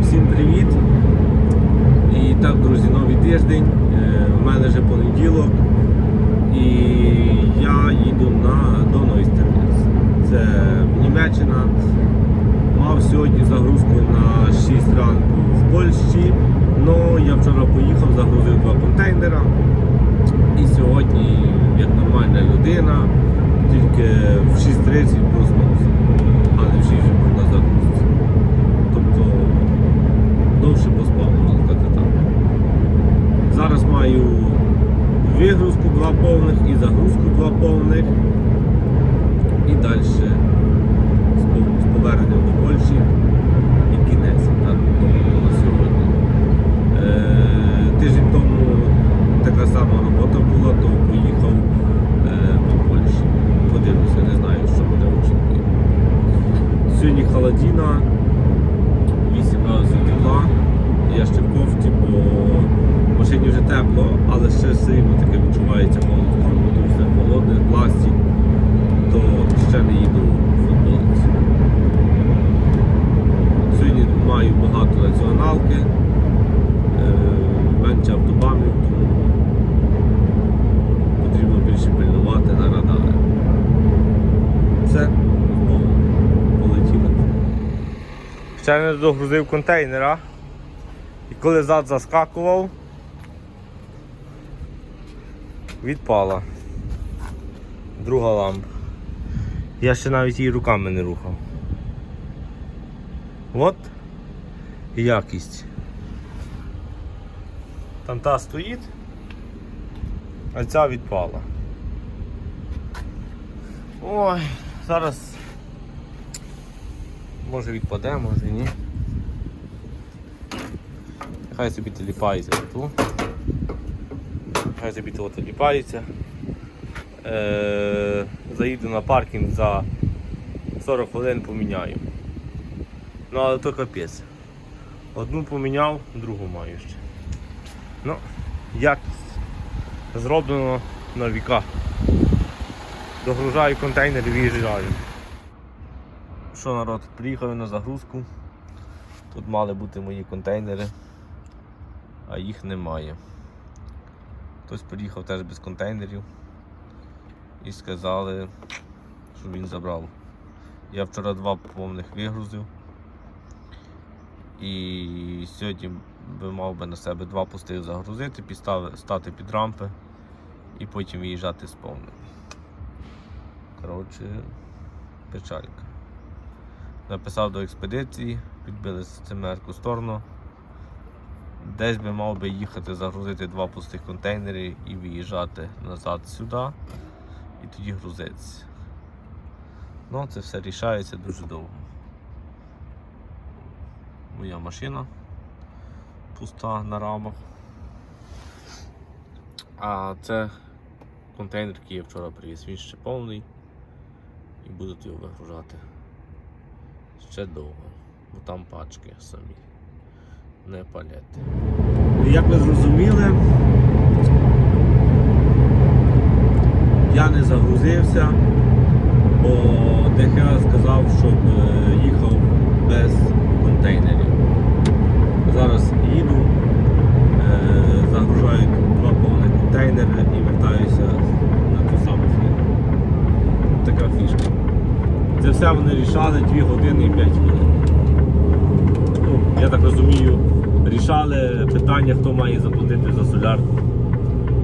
Всім привіт! І так, друзі, новий тиждень. Е, У мене вже понеділок. І я їду на до. Це Німеччина. Мав сьогодні загрузку на 6 ранку в Польщі. Ну я вчора поїхав, загрузив два контейнера. І сьогодні, як нормальна людина, тільки в 6.30 проснувся, а не в 6 вже був на загрузці. Тобто довше поспав, можна сказати так. Зараз маю вигрузку два повних і загрузку два повних. І далі з пов- з поверненням до Польщі і кінець так, тому на сьогодні. Е, тиждень тому така сама робота була, то поїхав е, по Польщі. Подивлюся, не знаю, що мене очікує. Сьогодні холодина, 8 градусів тепла. Я ще в кофті, бо в машині вже тепло, але ще все рівно таке відчувається холод, бо тут все холодне, пластик, то ще не їду в футболці. Сьогодні маю багато націоналки, е, менше автобамів, тому потрібно більше пильнувати на радари. Все, знову полетіли. Ще не догрузив контейнера. І коли зад заскакував, відпала друга лампа. Я ще навіть її руками не рухав. От якість. Там та стоїть, а ця відпала. Ой, зараз може відпаде, може ні. Хай собі теліпається тут. Хай собі тут теліпається. Е, заїду на паркінг за 40 хвилин поміняю. Ну але то капець. Одну поміняв, другу маю ще. Ну, якість зроблено на віка. Догружаю контейнер і виїжджаю. Що народ, приїхав на загрузку. Тут мали бути мої контейнери, а їх немає. Хтось приїхав теж без контейнерів і сказали, що він забрав. Я вчора два повних вигрузив. І сьогодні би мав би на себе два пустих загрузити, підстави, стати під рампи і потім виїжджати з повним. Коротше, печалька. Написав до експедиції, підбили цимерку сторону. Десь би мав би їхати загрузити два пустих контейнери і виїжджати назад сюди і тоді грузитися. Ну, це все рішається дуже довго. Моя машина пуста на рамах. А це контейнер, який я вчора привіз. Він ще повний і будуть його вигружати ще довго, бо там пачки самі, не палети. Як ви зрозуміли, я не загрузився, бо ДХ сказав, щоб е, їхав без контейнерів. Зараз їду, е, загружаю два повних контейнери і вертаюся на ту саму фірму. Така фішка. Це все вони рішали 2 години і 5 хвилин. Ну, я так розумію, рішали питання, хто має заплатити за солярку.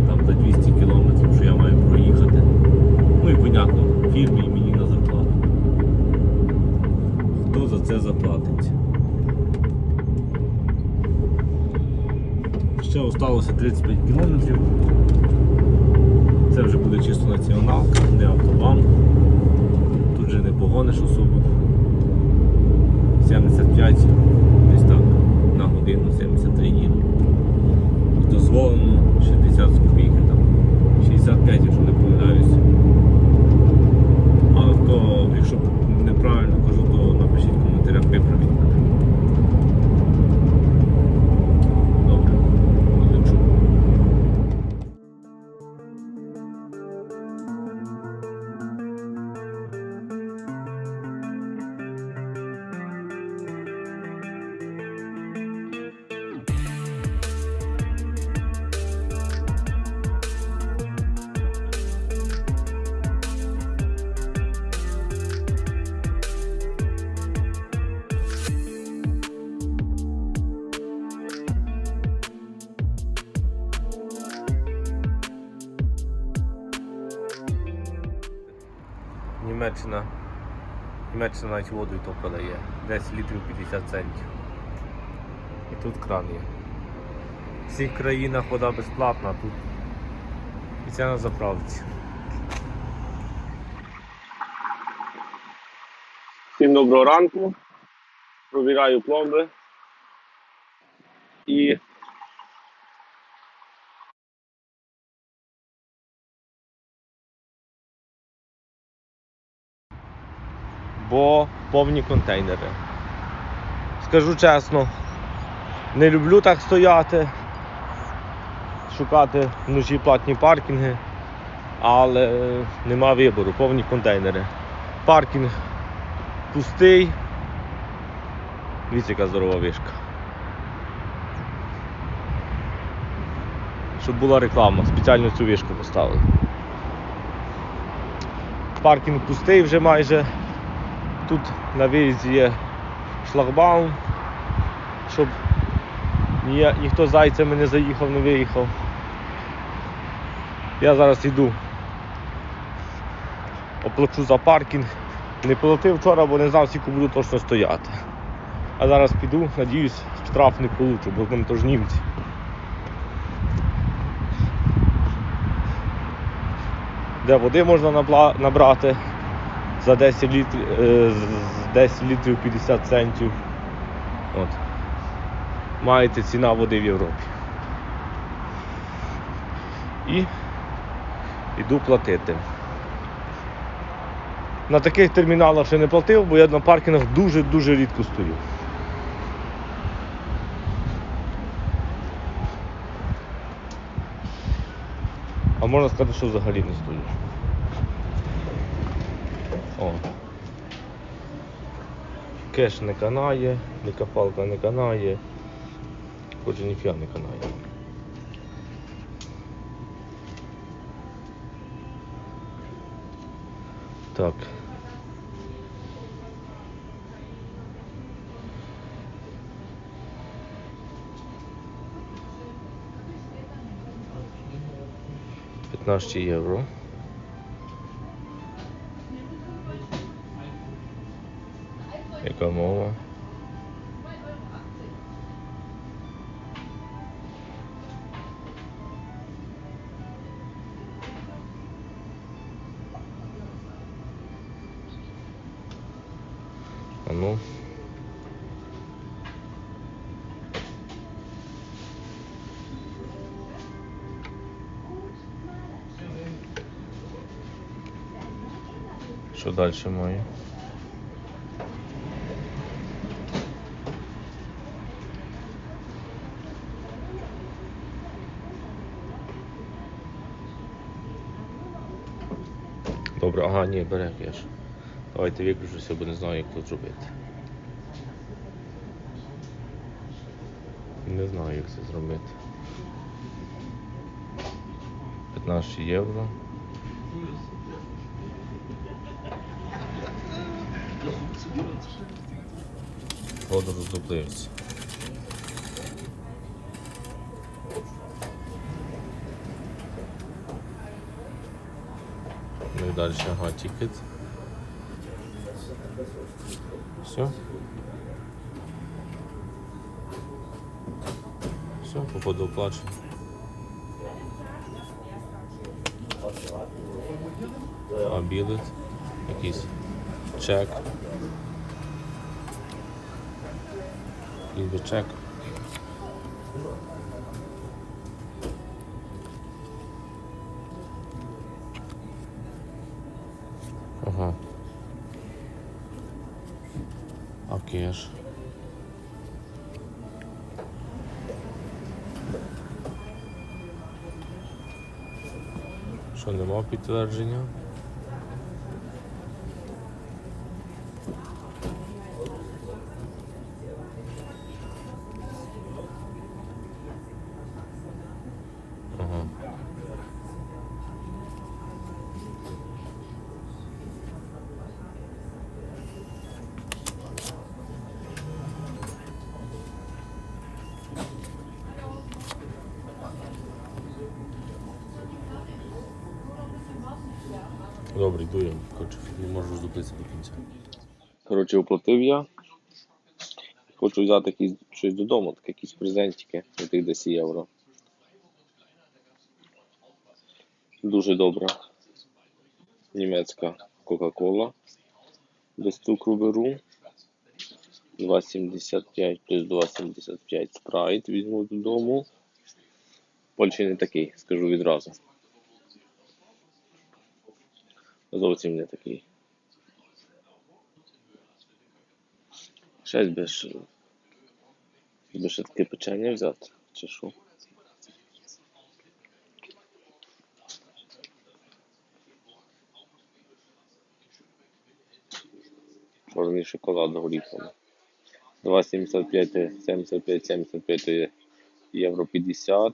Там за 200 кілометрів, що я маю проїхати. Ну і понятно, фірмі і мені на зарплату. Хто за це заплатить? Ще залишилося 35 кілометрів. Це вже буде чисто націоналка, не автобан. Тут же не погониш особо. 75 десь так на годину 73 їду. Дозволено 60 з копійки там. 65, якщо не помиляюсь. Але то, якщо Німеччина навіть воду і то продає. 10 літрів 50 центів. І тут кран є. В всіх країнах вода безплатна, тут і це на заправці. Всім доброго ранку. Провіряю пломби. І бо повні контейнери. Скажу чесно, не люблю так стояти, шукати вночі платні паркінги, але нема вибору, повні контейнери. Паркінг пустий. Яка здорова вишка. Щоб була реклама, спеціально цю вишку поставили. Паркінг пустий вже майже. Тут на виїзді є шлагбаум, щоб ні, ніхто зайцями не заїхав, не виїхав. Я зараз йду. Оплачу за паркінг. Не платив вчора, бо не знав, скільки буду точно стояти. А зараз піду, надіюсь, штраф не получу, бо там то ж німці. Де води можна набрати за 10 літрів, е, з 10 літрів 50 центів. От. Маєте ціна води в Європі. І йду платити. На таких терміналах ще не платив, бо я на паркінгах дуже-дуже рідко стою. А можна сказати, що взагалі не стою. О. Кеш не канає, лікопалка не канає. Отже, ніфіга не канає. Так. П'ятнадцять євро. Яка мова? А ну. Що далі маю? Добре, ага, ні, бере кеш. Давайте виключуся, бо не знаю, як тут зробити. Не знаю, як це зробити. 15 євро. Роздуплився. Ну далі, ага, тікет. Все. Все, походу оплачу. А якийсь чек. Ніби чек. Що нема підтвердження? Ага. Добре, йду я. Коротше, не до кінця. Коротше, оплатив я. Хочу взяти якісь, щось додому, так якісь презентики за тих 10 євро. Дуже добра. Німецька Кока-Кола. Без цукру беру. 2,75 плюс 2,75 спрайт візьму додому. Польщі не такий, скажу відразу. Зовсім не такий. Щось би ж би ще таке печення взяти, чи що? Чорний шоколад з горіхами. 2,75, 75, 75 євро 50.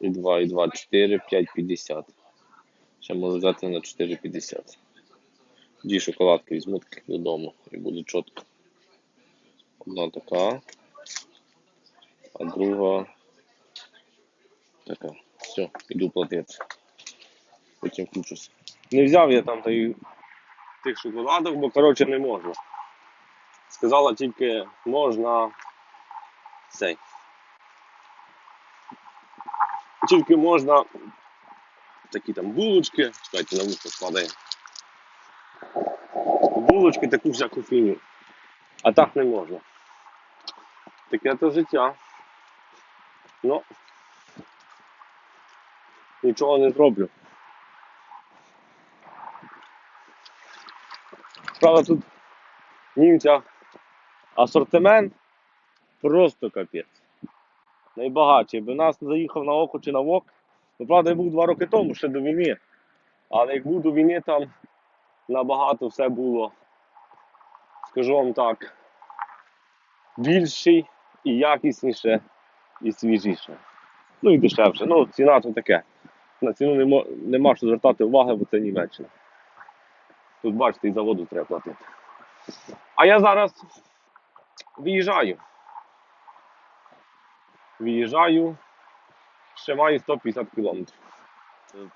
І 2, і 2, 4, 5,50. Ще можу взяти на 4,50. Дві шоколадки візьму таких додому і буде чітко. Одна така, а друга така. Все, іду платити. Потім включуся. Не взяв я там той, тих шоколадок, бо коротше не можна. Сказала тільки можна цей. Тільки можна такі там булочки, чекайте, на вухо складає. Булочки, таку всяку фіню. А так не можна. Таке то життя. Ну нічого не зроблю. Правда, тут німця асортимент просто капець. Найбагатший. Би нас заїхав на око чи на вок. Ну, правда, я був два роки тому, ще до війни. Але як був до війни, там набагато все було, скажу вам так, більший і якісніше, і свіжіше. Ну і дешевше. Ну, ціна то таке. На ціну нема, нема що звертати уваги, бо це Німеччина. Тут, бачите, і за воду треба платити. А я зараз виїжджаю. Виїжджаю. Ще маю 150 кілометрів.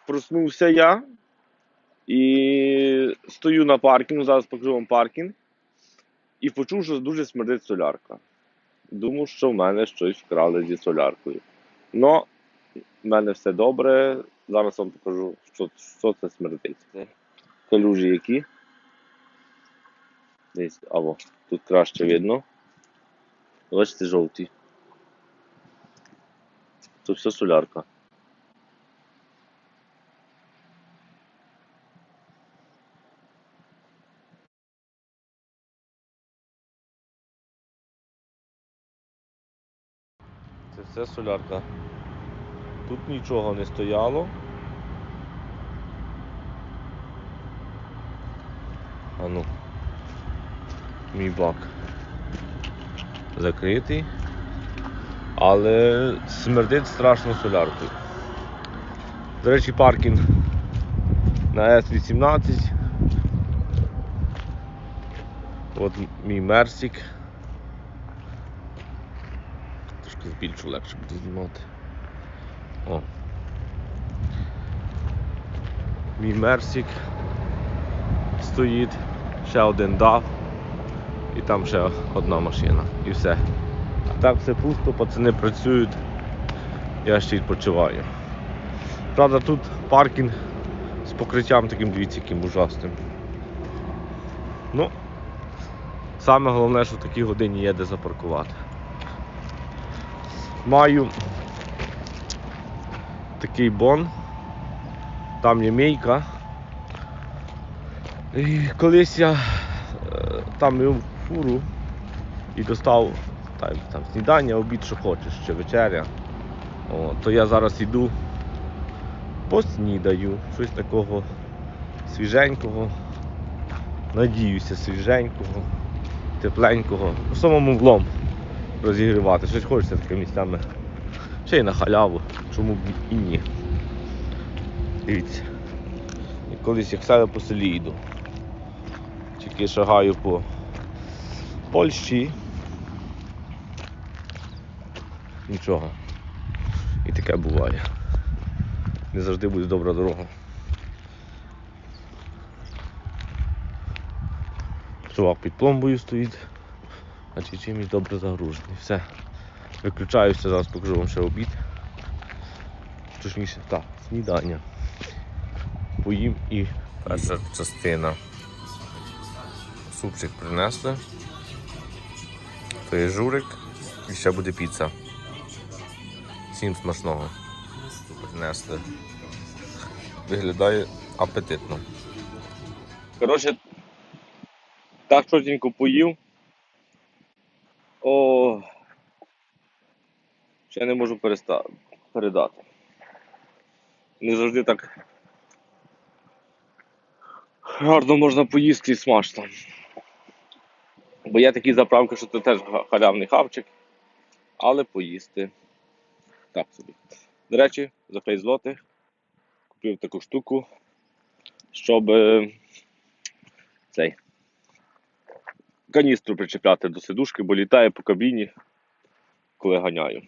Проснувся я і стою на паркінгу, зараз покажу вам паркінг. І почув, що дуже смердить солярка. Думав, що в мене щось вкрали зі соляркою. Но в мене все добре. Зараз вам покажу, що, що це смердить. Це калюжі які. Десь, або тут краще видно. Бачите, жовті. Тут все солярка. Це солярка. Тут нічого не стояло. А ну. Мій бак. Закритий. Але смердить страшно соляркою. До речі, паркінг на С-18. От мій Мерсік. Збільшу легше буде знімати. О. Мій Мерсік стоїть, ще один дав і там ще одна машина. І все. Так все пусто, пацани працюють, я ще відпочиваю. Правда, тут паркінг з покриттям таким дивіться, яким ужасним. Ну, саме головне, що в такій годині є де запаркувати. Маю такий бон, там є мійка. І колись я е, там мив фуру і достав там, там снідання, обід, що хочеш, чи вечеря. О, то я зараз йду, поснідаю, щось такого свіженького. Надіюся, свіженького, тепленького, самому влом розігрівати. Щось хочеться такими місцями. Ще й на халяву, чому б і ні. Дивіться. І колись як саме по селі йду. Тільки шагаю по Польщі. Нічого. І таке буває. Не завжди буде добра дорога. Чувак під пломбою стоїть чи чимось добре загружений. Все. Виключаюся, зараз покажу вам ще обід. Точніше, так, снідання. Поїм і перша частина. Супчик принесли. То є журик і ще буде піца. Всім смачного. Принесли. Виглядає апетитно. Коротше, так чотенько поїв. О, ще не можу переста... передати. Не завжди так гарно можна поїсти і смачно. Бо є такі заправки, що це теж халявний хавчик, але поїсти. Так собі. До речі, за 5 злотих купив таку штуку, щоб е, цей каністру причепляти до сидушки, бо літає по кабіні, коли ганяю.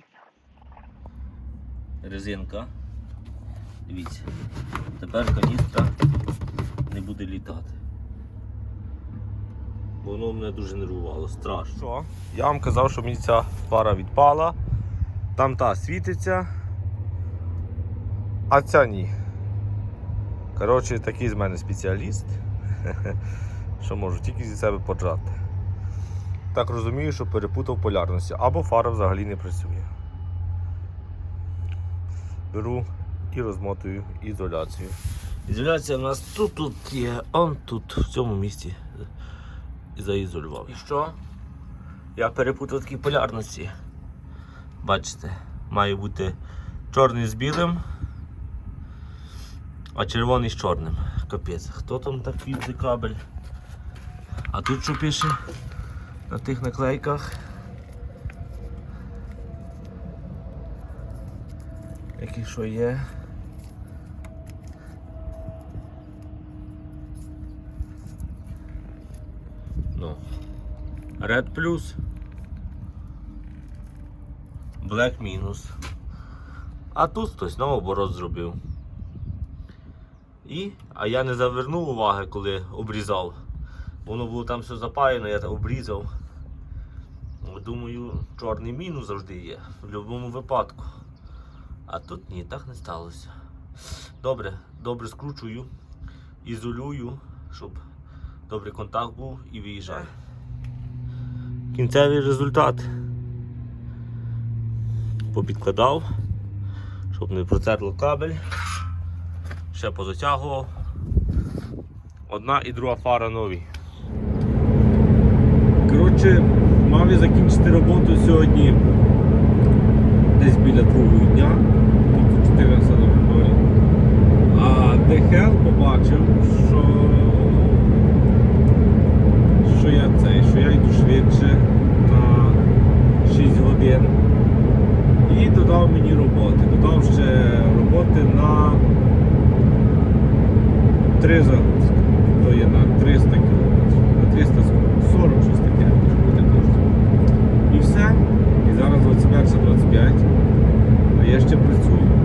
Резинка. Дивіться. Тепер каністра не буде літати. Бо воно мене дуже нервувало, страшно. Що? Я вам казав, що мені ця пара відпала. Там та світиться, а ця ні. Коротше, такий з мене спеціаліст, що можу тільки зі себе поджати. Так розумію, що перепутав полярності, або фара взагалі не працює. Беру і розмотую ізоляцію. Ізоляція в нас тут, тут є, он тут, в цьому місці заізолював. І що? Я перепутав такі полярності. Бачите, має бути чорний з білим, а червоний з чорним. Капець. Хто там так фільтри кабель? А тут що пише на тих наклейках? Які що є? Ну. Red плюс. Black мінус. А тут хтось наоборот зробив. І, а я не завернув уваги, коли обрізав. Воно було там все запаяно, я так обрізав. Думаю, чорний мінус завжди є, в будь-якому випадку. А тут ні, так не сталося. Добре, добре скручую, ізолюю, щоб добрий контакт був і виїжджаю. Кінцевий результат. Попідкладав, щоб не протерло кабель. Ще позатягував. Одна і друга фара нові. Коротше, мав я закінчити роботу сьогодні десь біля другої дня, тобто 14.00. А ДХЛ побачив, що, що я цей, що я йду швидше на 6 годин. І додав мені роботи. Додав ще роботи на 3 загрузки. То є на 300 км. На 340 щось таке, може бути точно. І все. І зараз 21-25. А я ще працюю.